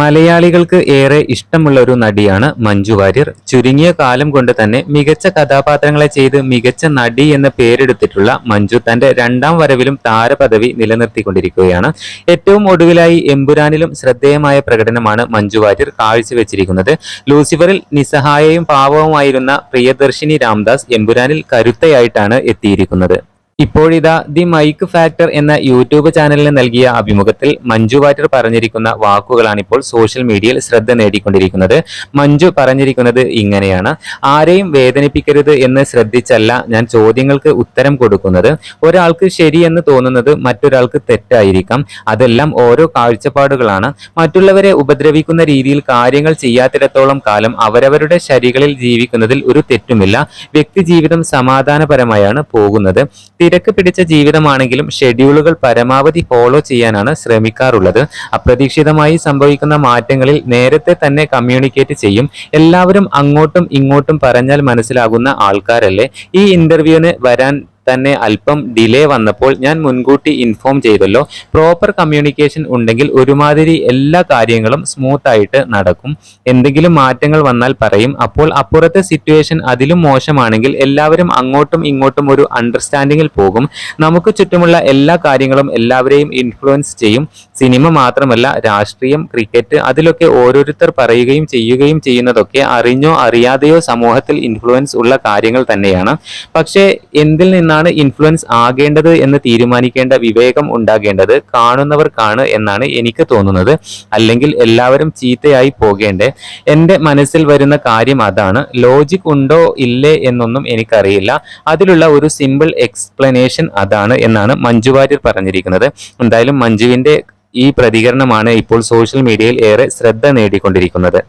മലയാളികൾക്ക് ഏറെ ഇഷ്ടമുള്ള ഒരു നടിയാണ് മഞ്ജു വാര്യർ. ചുരുങ്ങിയ കാലം കൊണ്ട് തന്നെ മികച്ച കഥാപാത്രങ്ങളെ ചെയ്ത് മികച്ച നടി എന്ന പേരെടുത്തിട്ടുള്ള മഞ്ജു തന്റെ രണ്ടാം വരവിലും താരപദവി നിലനിർത്തിക്കൊണ്ടിരിക്കുകയാണ്. ഏറ്റവും ഒടുവിലായി എമ്പുരാനിലും ശ്രദ്ധേയമായ പ്രകടനമാണ് മഞ്ജു വാര്യർ കാഴ്ചവെച്ചിരിക്കുന്നത്. ലൂസിഫറിൽ നിസ്സഹായയും പാവവുമായിരുന്ന പ്രിയദർശിനി രാംദാസ് എമ്പുരാനിൽ കരുത്തയായിട്ടാണ് എത്തിയിരിക്കുന്നത്. ഇപ്പോഴിതാ ദി മൈക്ക് ഫാക്ടർ എന്ന യൂട്യൂബ് ചാനലിന് നൽകിയ അഭിമുഖത്തിൽ മഞ്ജു വാര്യർ പറഞ്ഞിരിക്കുന്ന വാക്കുകളാണ് ഇപ്പോൾ സോഷ്യൽ മീഡിയയിൽ ശ്രദ്ധ നേടിക്കൊണ്ടിരിക്കുന്നത്. മഞ്ജു പറഞ്ഞിരിക്കുന്നത് ഇങ്ങനെയാണ്. ആരെയും വേദനിപ്പിക്കരുത് എന്ന് ശ്രദ്ധിച്ചല്ല ഞാൻ ചോദ്യങ്ങൾക്ക് ഉത്തരം കൊടുക്കുന്നത്. ഒരാൾക്ക് ശരിയെന്ന് തോന്നുന്നത് മറ്റൊരാൾക്ക് തെറ്റായിരിക്കാം. അതെല്ലാം ഓരോ കാഴ്ചപ്പാടുകളാണ്. മറ്റുള്ളവരെ ഉപദ്രവിക്കുന്ന രീതിയിൽ കാര്യങ്ങൾ ചെയ്യാത്തിടത്തോളം കാലം അവരവരുടെ ശരികളിൽ ജീവിക്കുന്നതിൽ ഒരു തെറ്റുമില്ല. വ്യക്തിജീവിതം സമാധാനപരമായാണ് പോകുന്നത്. തിരക്ക് പിടിച്ച ജീവിതമാണെങ്കിലും ഷെഡ്യൂളുകൾ പരമാവധി ഫോളോ ചെയ്യാനാണ് ശ്രമിക്കാറുള്ളത്. അപ്രതീക്ഷിതമായി സംഭവിക്കുന്ന മാറ്റങ്ങളിൽ നേരത്തെ തന്നെ കമ്മ്യൂണിക്കേറ്റ് ചെയ്യും. എല്ലാവരും അങ്ങോട്ടും ഇങ്ങോട്ടും പറഞ്ഞാൽ മനസ്സിലാകുന്ന ആൾക്കാരല്ലേ? ഈ ഇന്റർവ്യൂവിന് വരാൻ തന്നെ അല്പം ഡിലേ വന്നപ്പോൾ ഞാൻ മുൻകൂട്ടി ഇൻഫോം ചെയ്തല്ലോ. പ്രോപ്പർ കമ്മ്യൂണിക്കേഷൻ ഉണ്ടെങ്കിൽ ഒരുമാതിരി എല്ലാ കാര്യങ്ങളും സ്മൂത്ത് ആയിട്ട് നടക്കും. എന്തെങ്കിലും മാറ്റങ്ങൾ വന്നാൽ പറയും. അപ്പോൾ അപ്പുറത്തെ സിറ്റുവേഷൻ അതിലും മോശമാണെങ്കിൽ എല്ലാവരും അങ്ങോട്ടും ഇങ്ങോട്ടും ഒരു അണ്ടർസ്റ്റാൻഡിങ്ങിൽ പോകും. നമുക്ക് ചുറ്റുമുള്ള എല്ലാ കാര്യങ്ങളും എല്ലാവരെയും ഇൻഫ്ലുവൻസ് ചെയ്യും. സിനിമ മാത്രമല്ല രാഷ്ട്രീയം ക്രിക്കറ്റ് അതിലൊക്കെ ഓരോരുത്തർ പറയുകയും ചെയ്യുകയും ചെയ്യുന്നതൊക്കെ അറിഞ്ഞോ അറിയാതെയോ സമൂഹത്തിൽ ഇൻഫ്ലുവൻസ് ഉള്ള കാര്യങ്ങൾ തന്നെയാണ്. പക്ഷേ എന്തിൽ നിന്നാണ് ഇൻഫ്ലുവൻസ് ആകേണ്ടത് എന്ന് തീരുമാനിക്കേണ്ട വിവേകം ഉണ്ടാകേണ്ടത് കാണുന്നവർക്കാണ് എന്നാണ് എനിക്ക് തോന്നുന്നത്. അല്ലെങ്കിൽ എല്ലാവരും ചീത്തയായി പോകേണ്ടേ. എന്റെ മനസ്സിൽ വരുന്ന കാര്യം അതാണ്. ലോജിക് ഉണ്ടോ ഇല്ലേ എന്നൊന്നും എനിക്കറിയില്ല. അതിലുള്ള ഒരു സിമ്പിൾ എക്സ്പ്ലനേഷൻ അതാണ് എന്നാണ് മഞ്ജു വാര്യർ പറഞ്ഞിരിക്കുന്നത്. എന്തായാലും മഞ്ജുവിന്റെ ഈ പ്രതികരണമാണ് ഇപ്പോൾ സോഷ്യൽ മീഡിയയിൽ ഏറെ ശ്രദ്ധ നേടിക്കൊണ്ടിരിക്കുന്നത്.